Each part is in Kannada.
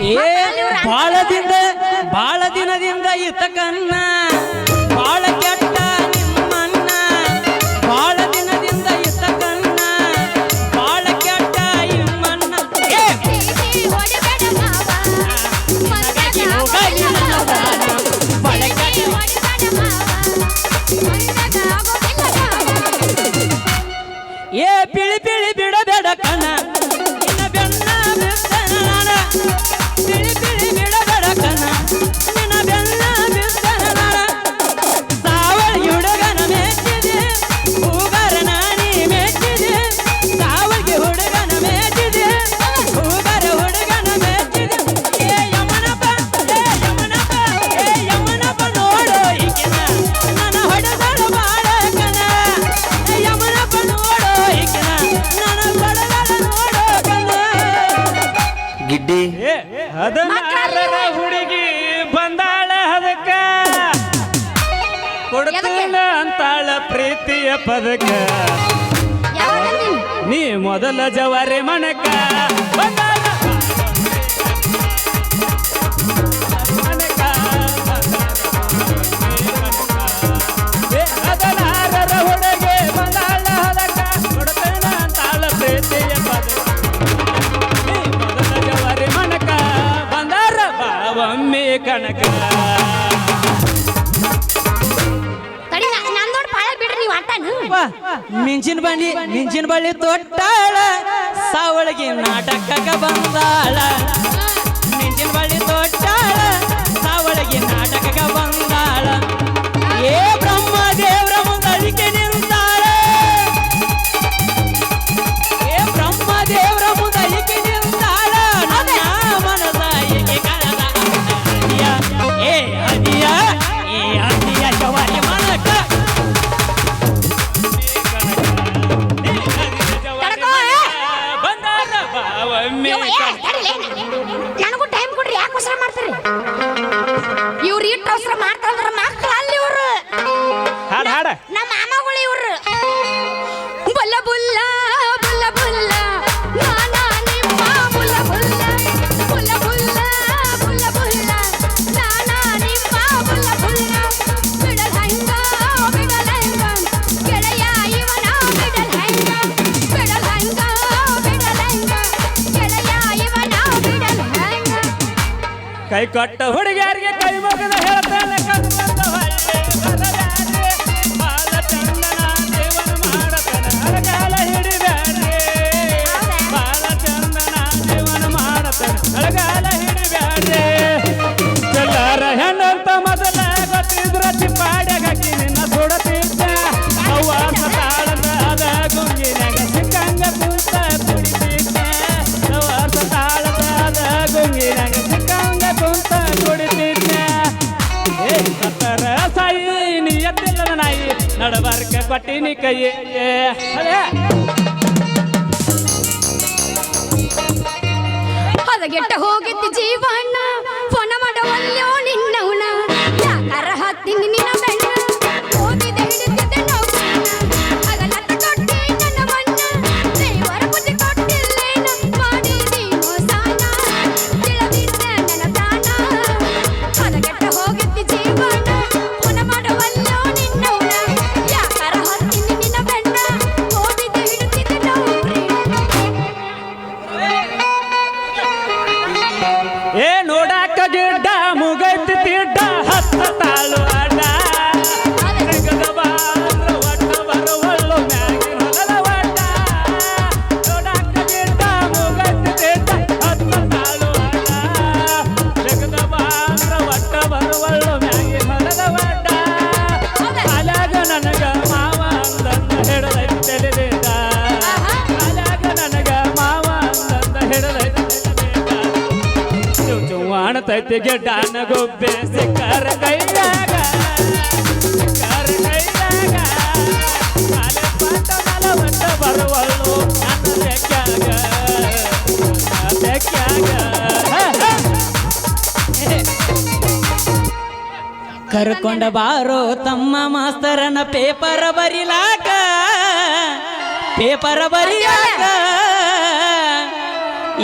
ಏ ಬಾಳದಿಂದ ಬಾಳ ದಿನದಿಂದ ಇತಕನ್ನ ಬಾಳ ಕೆಟ್ಟ ನಿಮ್ಮನ್ನ ಬಾಳ ದಿನದಿಂದ ಇತಕನ್ನ ಬಾಳ ಕೆಟ್ಟ ನಿಮ್ಮನ್ನ ಏ ಬಿಳಿ ಬಿಳಿ ಬಿಡಬೇಡ ಕಣ ಬೆನ್ನ ಬೆನ್ನ ಬಿಳಿ ಬಿಳಿ ಬಿಡಬಡಕನ ಪದಕ ನೀ ಮೊದಲ ಜವಾರಿ ಮಣಕ. ಮಿಂಚಿನ ಬಳ್ಳಿ ಮಿಂಚಿನ ಬಳ್ಳಿ ತೊಟ್ಟಾಳ ಸಾವಳಗಿ ನಾಟಕಕ್ಕೆ ಬಂದಾಳ. ಇವ್ರು ಇಟ್ಟು ಅವಸರ ಕೈ ಕೊಟ್ಟ ಹುಡುಗಿಯರಿಗೆ ಕೈ ಮುಗಿದ ಹೇಳ್ತಾನೆ ಪಟ್ಟಿನಿ ಕೈಯೇ. ಹದಗೆಟ್ಟ ಹೋಗಿತ್ತು ಜೀವಣ್ಣ. ಜೊತೆಗೆ ಡಾನಗೊಬ್ಬೆ ಸಿಕ್ಕಾರ ಕೈಯಾಗ ಕೈಯಾಗ ಕಾಲೆ ನನ್ನ ಕರ್ಕೊಂಡ ಬಾರೋ ತಮ್ಮ ಮಾಸ್ತರನ ಪೇಪರ ಬರಿಲಾಕ, ಪೇಪರ ಬರಿಯಾಗ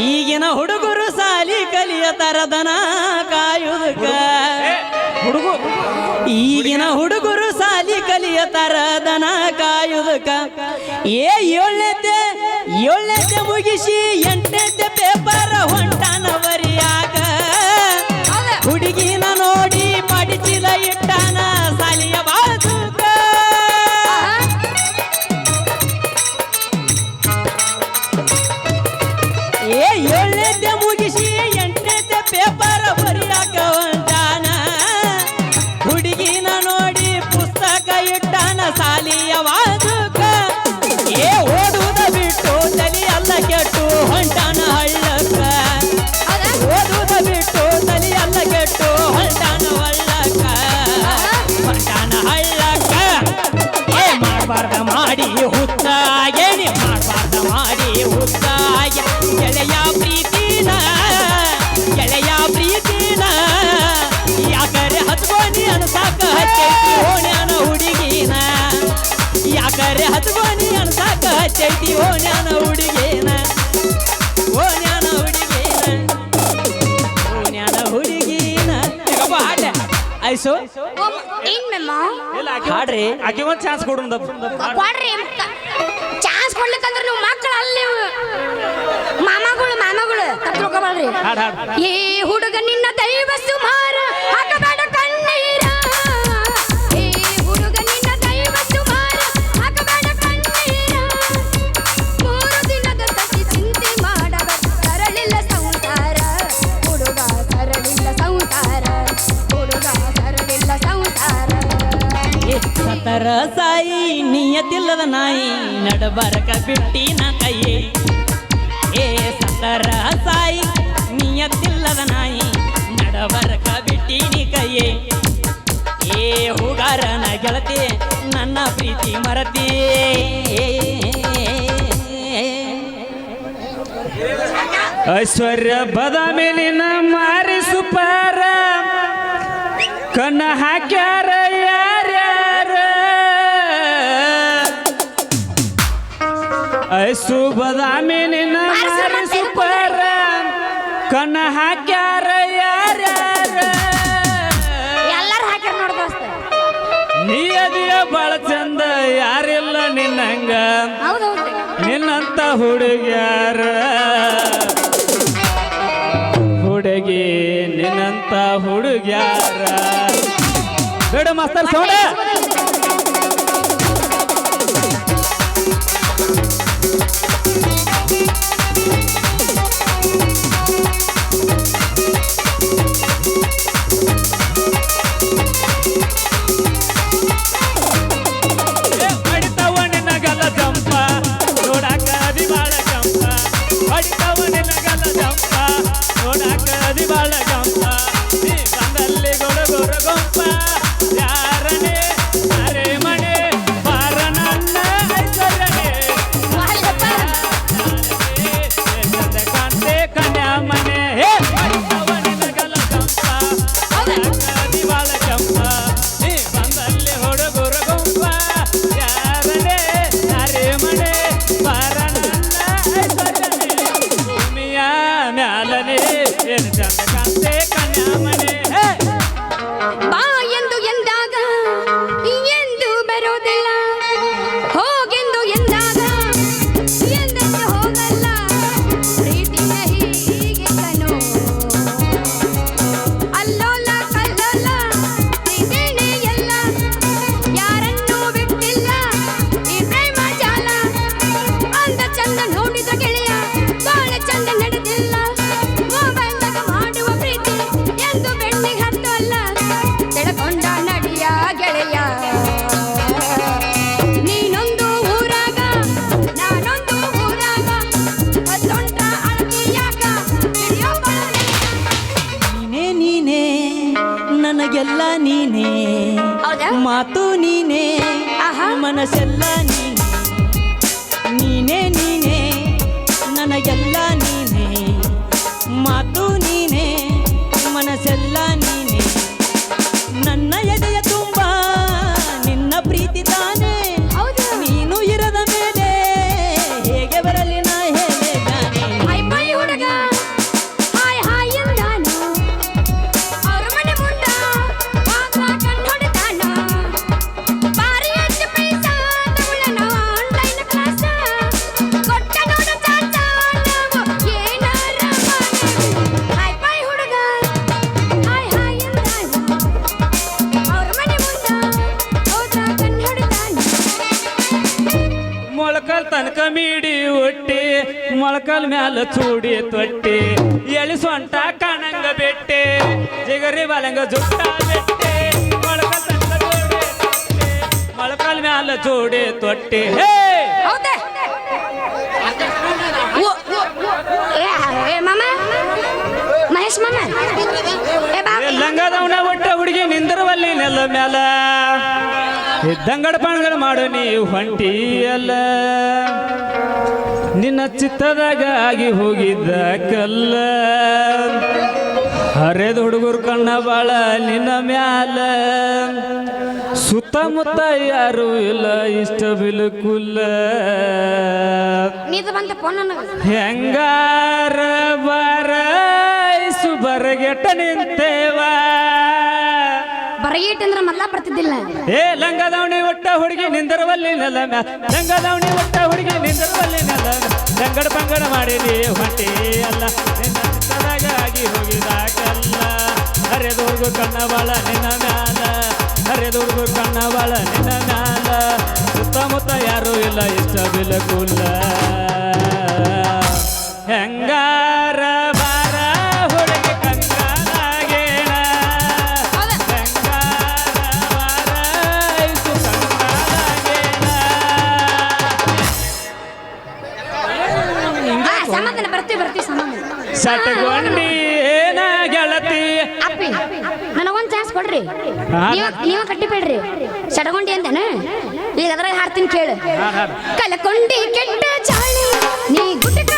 ಈಗಿನ ಹುಡುಗರು ಸಾಲಿ ಕಲಿಯ ತರದನ ಕಾಯುದಕ. ಹುಡುಗ ಈಗಿನ ಹುಡುಗರು ಸಾಲಿ ಕಲಿಯ ತರದನ ಕಾಯುದಕ. ಏ ಏಳನೇತೆ ಏಳನೇತೆ ಮುಗಿಸಿ ಎಂಟನೇತೆ ಪೇಪರ್ ಹೊಂಟ ಪೇಪರ್ ಬರಿಯಾಕ ಹೊಂಟಾನ ಹುಡುಗಿನ ನೋಡಿ ಪುಸ್ತಕ ಇಟ್ಟಾನ ಸಾಲಿಯ ಏ ಓದುವುದ ಬಿಟ್ಟು ತಲಿ ಅಲ್ಲ ಕೆಟ್ಟು ಹೊಂಟಾನ ಹಳ್ಳಕ್ಕ. ಬಿಟ್ಟು ತಲಿ ಅಲ್ಲ ಕೆಟ್ಟು ಹೊಂಟಾನ ಹಳ್ಳಕ್ಕ. ಹೊಂಟಾನ ಏ ಮಾಡಿ ಹುತ್ತ ಏನಿ ಮಾಡಬಾರ್ದ ಮಾಡಿ ಹುತ್ತ ಗೆಳೆಯ ಪ್ರೀತಿನ ಗೆಳೆಯ ಪ್ರೀತಿನ ಯಾಕರೆ ಹತ್ಕೋನಿ ಅನ್ಸಾಕ ಹಚ್ಚೈತಿ ಓಣ್ಯಾನ ಹುಡುಗಿನ. ಯಾಕರೆ ಹತ್ಕೋನಿ ಅನ್ಸಾಕ ಹಚ್ಚೈತಿ ಓಣ್ಯಾನ ಹುಡುಗಿನ. ಓಣ್ಯಾನ ಹುಡುಗಿನ. ಓಣ್ಯಾನ ಹುಡುಗಿನ. ಹಾಡ ಐಸು. ಏನ್ ಆಕಿ ಹಾಡ್ರಿ. ಆಕಿ ಒಂದು ಚಾನ್ಸ್ ಕೊಡು ಕೊಡ್ರಿ ಚಾನ್ಸ್ ಕೊಡ್ಲಿಕ್ಕಂದ್ರ ನೀವು ಮಕ್ಕಳು ಅಲ್ಲಿ ನೀವು. ಮಾಮಗಳು ಮಾಮಗಳು ತಪ್ಪು ತಿಳ್ಕೊಬೇಡ್ರಿ ಹಾಡ್ ಹಾಡ್ ಏ ಹುಡುಗ ನಿನ್ನ ದೈವ ಸುಮಾರ ಹಾಕಬೇಡ ಕಣ್ಣೀರ. ಏ ಹುಡುಗ ನಿನ್ನ ದೈವ ಸುಮಾರ ಹಾಕಬೇಡ ಕಣ್ಣೀರ. ಮೂರು ದಿನದ ಸತಿ ಚಿಂತೆ ಮಾಡಬೇಡ ಸರಳಿಲ್ಲ ಸಂಸಾರ. ಹುಡುಗ ಸರಳಿಲ್ಲ ಸಂಸಾರ. ಹುಡುಗ ಸರಳಿಲ್ಲ ಸಂಸಾರ. ಏ ಸತರ ಸಾಯಿ ನಿಯತಿಲ್ಲದ ನಾಯಿ ನಡಬರಕ ಬಿಟ್ಟಿನ ಕೈಯೇ. ಏ ಸತರ ಸಾಯಿ ನಿಯತಿಲ್ಲದ ನಾಯಿ ನಡಬರಕ ಬಿಟ್ಟಿನಿ ಕೈಯೇ. ಏ ಹೂಗಾರನ ಗೆಳತಿ, ನನ್ನ ಪ್ರೀತಿ ಮರತಿ. ಐಶ್ವರ್ಯ ಬದ ನಿನ್ನ ಮಾರಿ ಸುಪಾರ, ಕಣ್ಣ ಹಾಕ್ಯಾರ ಯಾರ್ಯಾರ? ಐಸು ಬದಾಮಿ ನಿನ್ನಂತ ಹುಡುಗ್ಯಾರ. ಹುಡುಗಿ ನಿನ್ನಂತ ಹುಡುಗ್ಯಾರ. ಬೇಡ ಮಾಸ್ತರ್ ಸೌಂಡ. ನನಗೆಲ್ಲ ನೀನೇ. ಮಾತು ನೀನೇ. ಮನಸ್ಸೆಲ್ಲ ನೀನೇ. ನೀನೇ ನೀನೇ. ನನಗೆಲ್ಲ ಮ್ಯಾಲ ಚೂಡಿ ತೊಟ್ಟಿ ಎಳಿ ಸೊಂಟ ಕಣಂಗ ಬೆಟ್ಟೆ ಜಿಗರಿ ಬಲಂಗ ಜುಟ್ಟ ಬೆಟ್ಟೆ ಮೊಳಕಲ್ ಮ್ಯಾಲ ಚೂಡಿ ತೊಟ್ಟಿ. ಮಹೇಶ್ ಮಾಮ? ಲಂಗದವನ ಒಟ್ಟ ಹುಡುಗಿ ನಿಂದ್ರವಲ್ಲಿ ನೆಲ ಮ್ಯಾಲ. ಇದ್ದಂಗಡ ಪಣಗಡ ಮಾಡು ನೀವು ಹೊಂಟಿಯಲ್ಲ. ನಿನ್ನ ಚಿತ್ತದಾಗಿ ಹೋಗಿದ್ದ ಕಲ್ಲ. ಹರಿದ ಹುಡುಗರು ಕಣ್ಣ ಬಾಳ ನಿನ್ನ ಮ್ಯಾಲ. ಸುತ್ತಮುತ್ತ ಯಾರು ಇಲ್ಲ ಇಷ್ಟ ಬಿಲಕುಲ್ಲ. ಹೆಂಗಾರ ಬರೈಸು ಬರಗೆಟ್ಟ ನಿಂತೇವಾ. ಬರಗೇಟ್ ಅಂದ್ರೆ ಮಲ್ಲ ಬರ್ತಿದ್ದಿಲ್ಲ. ಏ, ಲಂಗದವಣಿ ಒಟ್ಟ ಹುಡುಗಿ ನಿಂದರವಲ್ಲಿ ನೆಲ ದಾವಣಿ ಒಟ್ಟ ಹುಡುಗಿ ನಿಂದರವಲ್ಲಿ ಲಂಗಡ ಪಂಗಡ ಮಾಡಿದಿ ಹೊಟ್ಟೆ ಹೊಂಟಿ ಅಲ್ಲ. ನಿನ್ನ ಚಿತ್ತದಾಗ ಆಗಿ ಹೋಗಿದ ಕಲ್ಲ ಹರಿದೋರ್ಗು ಕಣ್ಣ ಬಾಳ ನಿನ್ನ ಮ್ಯಾಲ. ಹರಿದೋರ್ಗು ಕಣ್ಣ ಬಾಳ ನಿನ್ನ ಮ್ಯಾಲ. ಸುತ್ತಮುತ್ತ ಯಾರು ಇಲ್ಲ, ಇಷ್ಟ ಬಿಲಕುಲ್ಲ ಹೆಂಗಾರ ಸಟಗೊಂಡಿ ಏನ ಗೆಳತಿ? ಅಪ್ಪಿ ನನಗೊಂದ್ ಚಾನ್ಸ್ ಕೊಡ್ರಿ. ನೀವ ನೀವ ಕಟ್ಟಿಬೇಡ್ರಿ ಸಡಗೊಂಡಿ ಅಂತೇನ ಈಗ ಅದ್ರಾಗ ಹಾಡ್ತೀನಿ ಕೇಳು. ಕಲಕೊಂಡಿ ಕೆಟ್ಟ ಚಾಳಿ ನೀ ಗುಟಕ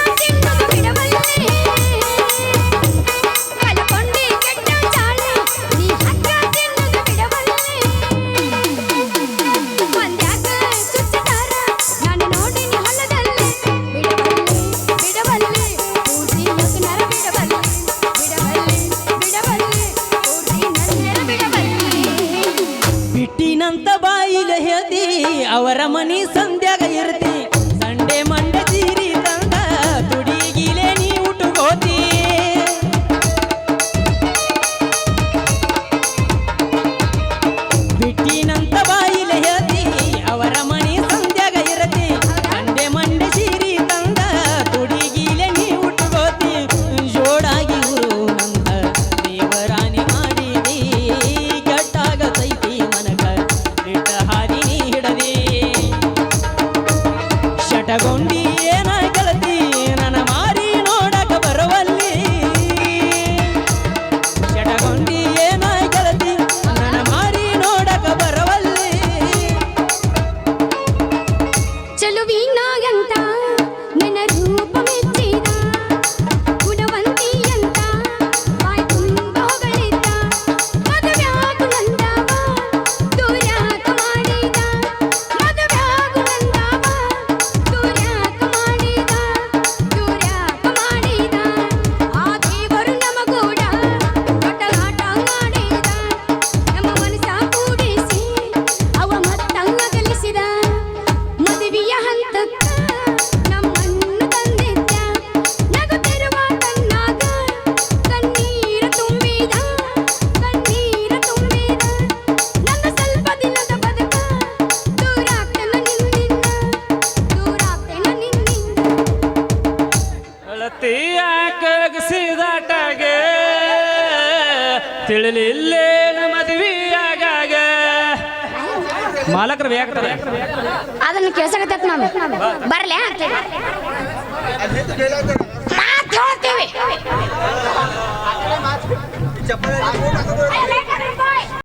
ತಿಳಿಲಿಲ್ಲೇನ ಮದುವೆಯಾಗಾಗ ಮಾಲಕರು ಬೇಕ್ತಾರೆ. ಅದನ್ನ ಕೇಳ್ಸಕತ್ತೈತ್ ನಾನು. ಬರ್ಲೆ? ಮಾತ್ ಹೇಳ್ತೀವಿ.